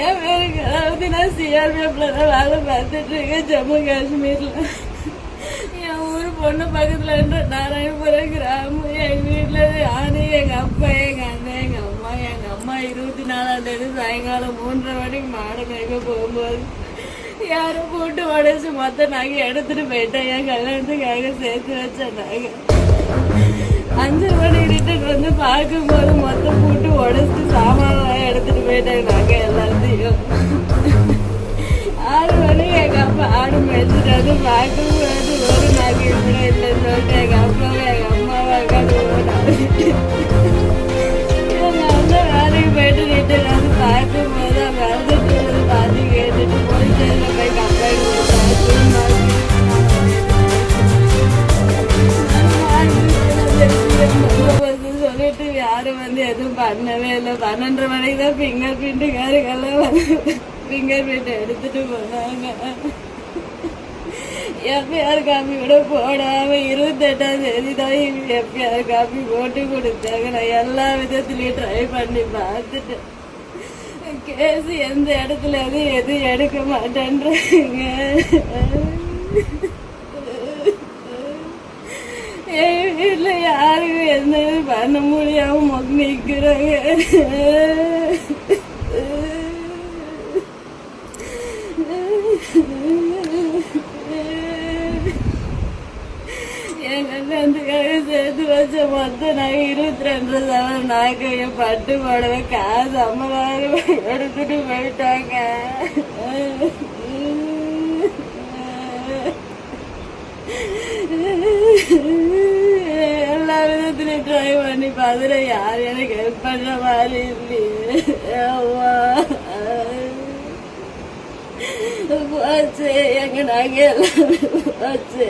என் பேருக்கு அதாவது நான் சிஆர்பிஎஃப்ல தான் வேலை பார்த்துட்டு இருக்கேன் ஜம்மு காஷ்மீர்ல என் ஊர் பொண்ணு பக்கத்துல இருந்து நாராயணபுரம் கிராமம் எங்க வீட்டுல யாரு எங்க அப்பா எங்க அண்ணன் எங்க அம்மா எங்க அம்மா இருபத்தி நாலாம் தேதி சாயங்காலம் மூன்றரை மணிக்கு மாடு மேய்க்க போகும்போது யாரும் போட்டு உடச்சு மொத்த நகை எடுத்துட்டு போயிட்டேன் என் கல்யாணத்துக்காக சேர்த்து வச்ச நகை அஞ்சு மணி ரிட்டர்ன் வந்து பார்க்கும்போது மொத்தம் போட்டு உடச்சிட்டு சாமான்லாம் எடுத்துட்டு போயிட்டாங்க. நகை எல்லாத்தையும். ஆறு மணிக்கு எங்க அப்பா ஆடு மேய்ச்சிட்டு வந்து பார்க்கும்போது ஒரு நகை இப்படி இல்லைன்னு சொல்லிட்டு எங்க அப்பாவை எங்க அம்மாவை உட்காந்து ஓடாது வந்து எதுவும் பண்ணவே இல்லை. பன்னெண்டு மணிக்கு தான் ஃபிங்கர் பிரிண்ட்டுக்காரங்கெல்லாம் வந்து ஃபிங்கர் பிரிண்ட் எடுத்துட்டு போனாங்க. எஃப்ஐஆர் காப்பி கூட போடாம இருபத்தெட்டாம் தேதி தான் எஃப்ஐஆர் காப்பி போட்டு கொடுத்தாங்க. நான் எல்லா விதத்துலயும் ட்ரை பண்ணி பார்த்துட்டேன். கேஸ் எந்த இடத்துல எதுவும் எதுவும் எடுக்க மாட்டேன்றாங்க என் வீட்டில் யாருக்கும் எந்த பண்ண முடியாம மொக்க நிற்கிறாங்க என் சேர்த்து வச்ச மொத்தம் நான் இருபத்தி ரெண்டு சவரம் நாக்கைய பட்டு புடவை காசு ஐம்பதாயிரம் எடுத்துட்டு போயிட்டாங்க Mm-hmm. விதத்துலயும் ட்ரை பண்ணி பார்த்துட்டு யார் எனக்கு ஹெல்ப் பண்ற மாதிரி இல்லையே போச்சு எங்க நாங்க எல்லாமே போச்சு